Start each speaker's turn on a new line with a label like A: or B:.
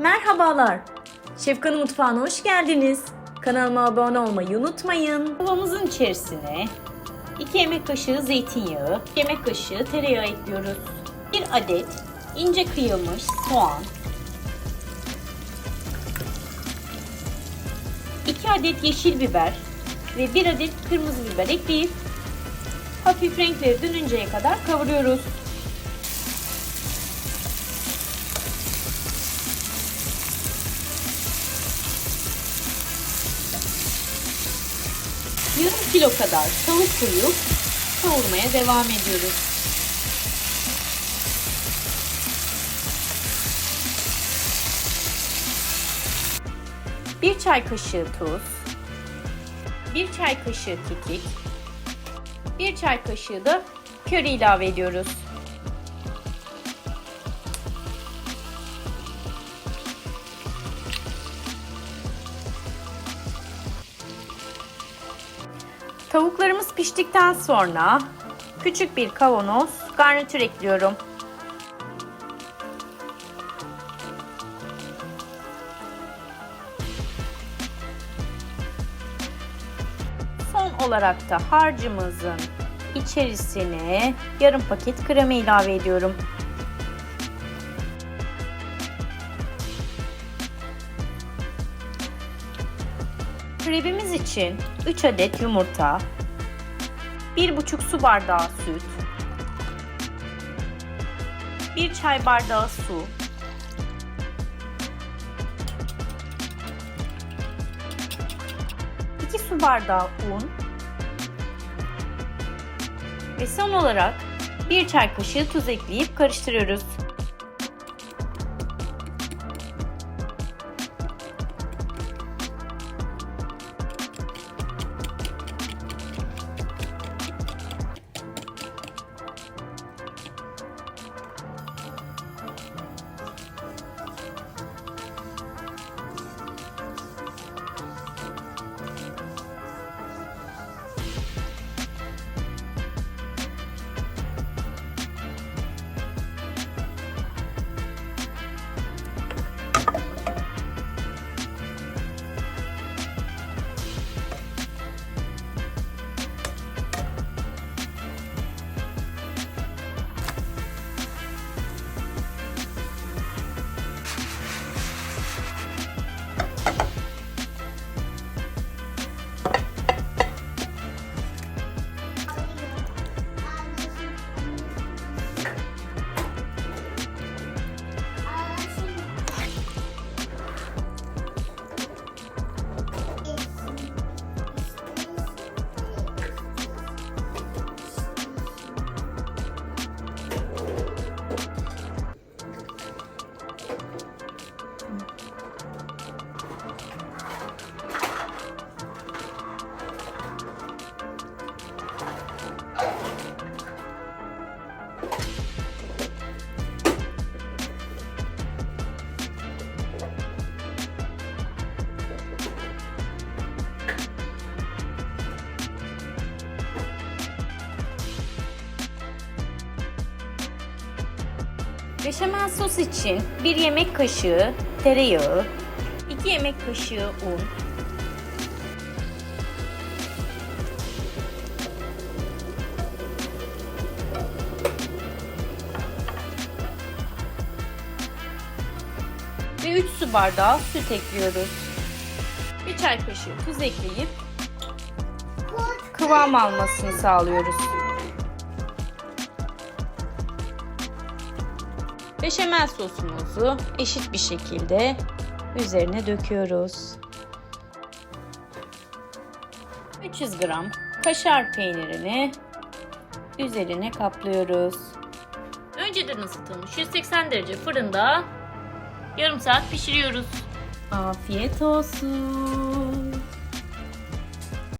A: Merhabalar. Şefkan'ın mutfağına hoş geldiniz. Kanalıma abone olmayı unutmayın.
B: Tavamızın içerisine 2 yemek kaşığı zeytinyağı, 2 yemek kaşığı tereyağı ekliyoruz. 1 adet ince kıyılmış soğan, 2 adet yeşil biber ve 1 adet kırmızı biber ekleyip hafif renkleri dönünceye kadar kavuruyoruz. Yarım kilo kadar tavuk koyup kavurmaya devam ediyoruz. Bir çay kaşığı tuz, bir çay kaşığı kekik, bir çay kaşığı da köri ilave ediyoruz. Tavuklarımız piştikten sonra küçük bir kavanoz garnitür ekliyorum. Son olarak da harcımızın içerisine yarım paket krema ilave ediyorum. Krepimiz için 3 adet yumurta, 1,5 su bardağı süt, 1 çay bardağı su, 2 su bardağı un ve son olarak 1 çay kaşığı tuz ekleyip karıştırıyoruz. Beşamel sos için 1 yemek kaşığı tereyağı, 2 yemek kaşığı un, ve 3 su bardağı süt ekliyoruz. 1 çay kaşığı tuz ekleyip kıvam almasını sağlıyoruz. Beşamel sosumuzu eşit bir şekilde üzerine döküyoruz. 300 gram kaşar peynirini üzerine kaplıyoruz. Önceden ısıtılmış 180 derece fırında yarım saat pişiriyoruz. Afiyet olsun.